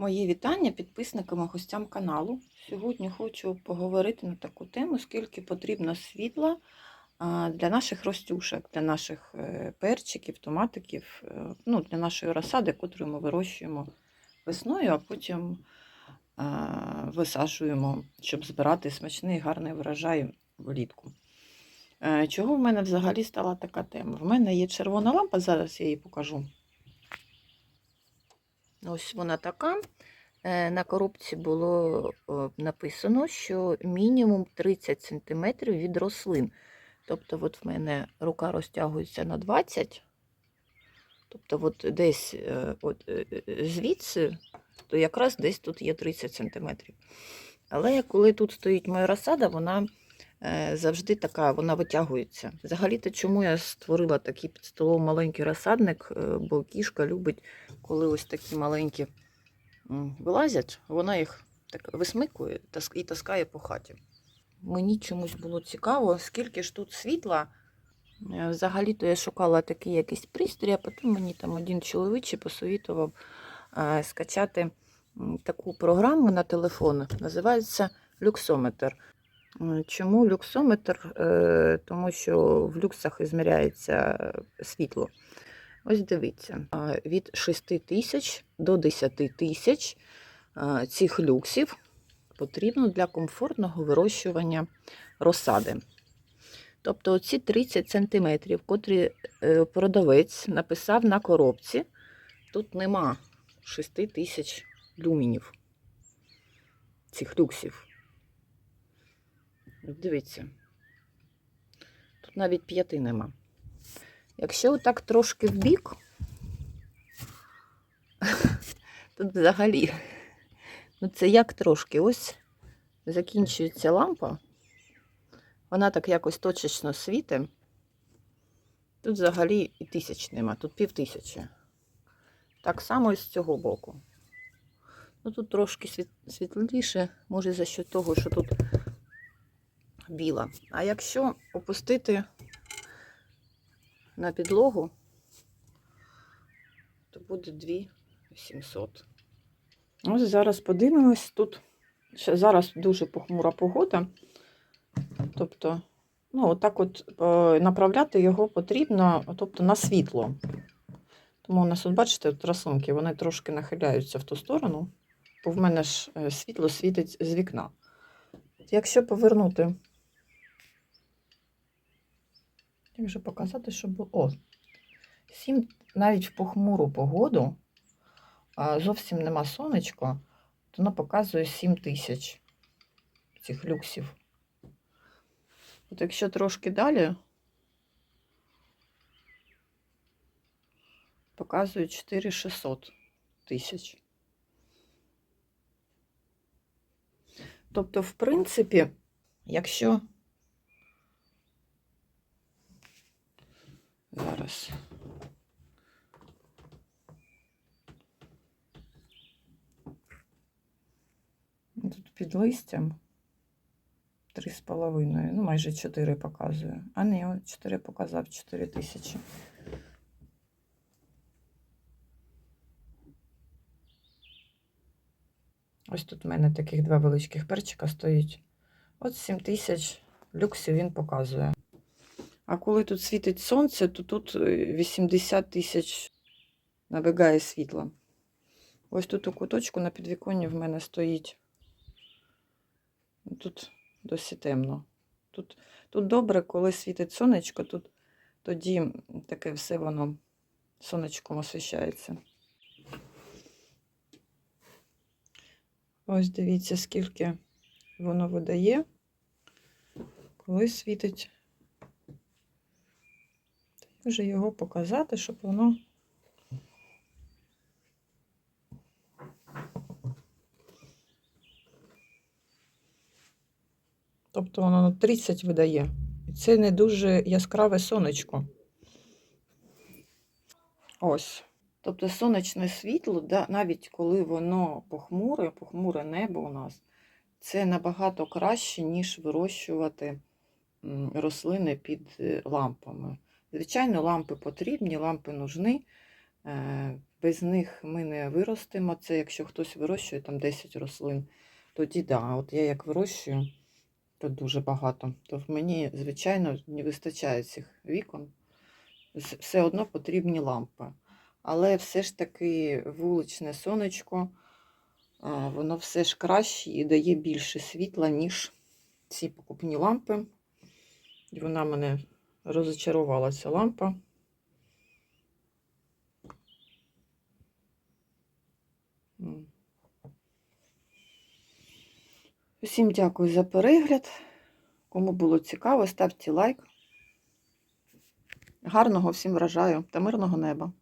Мої вітання підписникам і гостям каналу. Сьогодні хочу поговорити на таку тему, скільки потрібно світла для наших ростюшок, для наших е, перчиків, томатиків, е, ну, для нашої розсади, яку ми вирощуємо весною, а потім висаджуємо, щоб збирати смачний гарний врожай влітку. Е, Чого в мене взагалі стала така тема? В мене є червона лампа, зараз я її покажу. Ось вона така. Е, На коробці було написано, що мінімум 30 см від рослин. Тобто, от в мене рука розтягується на 20 Тобто, от десь е, от, е, е, звідси, то якраз десь тут є 30 см. Але коли тут стоїть моя розсада, вона е, завжди така, вона витягується. Взагалі-то, чому я створила такий під столом маленький розсадник, е, бо кішка любить, коли ось такі маленькі вилазять, вона їх так висмикує і таскає по хаті. Мені чомусь було цікаво, скільки ж тут світла. Е, Взагалі-то я шукала такий якийсь пристрій, а потім мені там один чоловічий посовітував е, скачати таку програму на телефон. Називається люксометр. Чому люксометр? Е, Тому що в люксах ізміряється е, світло. Ось дивіться, від 6 тисяч до 10 тисяч цих люксів потрібно для комфортного вирощування розсади. Тобто ці 30 см, котрі е, продавець написав на коробці, тут нема 6 тисяч люмінів цих люксів. Дивіться, тут навіть п'яти нема. Якщо так трошки вбік, тут взагалі, ну це як трошки, ось закінчується лампа, вона так якось точечно світить. Тут взагалі і тисяч нема, тут пів тисячі. Так само і з цього боку. Ну тут трошки світ- світліше, може за що того, що тут біла. А якщо опустити на підлогу, то буде 2700. Ось зараз подивимось. Тут ще зараз дуже похмура погода. Тобто, ну, отак от е, направляти його потрібно тобто, на світло. Тому у нас, от бачите, от рослинки, вони трошки нахиляються в ту сторону, бо в мене ж е, світло світить з вікна. Якщо повернути як же показати, щоб було. О, сім, навіть в похмуру погоду, зовсім нема сонечка, то воно показує 7 тисяч цих люксів. От якщо трошки далі, показує 4600 тисяч. Тобто, в принципі, якщо Зараз. Тут під листям три з половиною, ну майже 4 показує. А не, 4 показав 4 тисячі. Ось тут у мене таких два величких перчика стоїть. От 7 тисяч люксів він показує. А коли тут світить сонце, то тут е, 80 тисяч набігає світла. Ось тут у куточку на підвіконні в мене стоїть. Тут досить темно. Тут, тут добре, коли світить сонечко, тут тоді таке все воно сонечком освіщається. Ось дивіться, скільки воно видає, коли світить вже його показати, щоб воно. Тобто воно на 30 видає. І це не дуже яскраве сонечко. Ось. Тобто сонячне світло, навіть коли воно похмуре, похмуре небо у нас, це набагато краще, ніж вирощувати рослини під е, лампами. Звичайно, лампи потрібні, лампи нужні, Е, Без них ми не виростемо. Це якщо хтось вирощує там 10 рослин, тоді да. От я як вирощую, то дуже багато. То мені, звичайно, не вистачає цих вікон. Все одно потрібні лампи. Але все ж таки вуличне сонечко, воно все ж краще і дає більше світла, ніж ці покупні лампи. І вона мене розочарувала ця лампа. Усім дякую за перегляд. Кому було цікаво, ставте лайк. Гарного всім вражаю та мирного неба!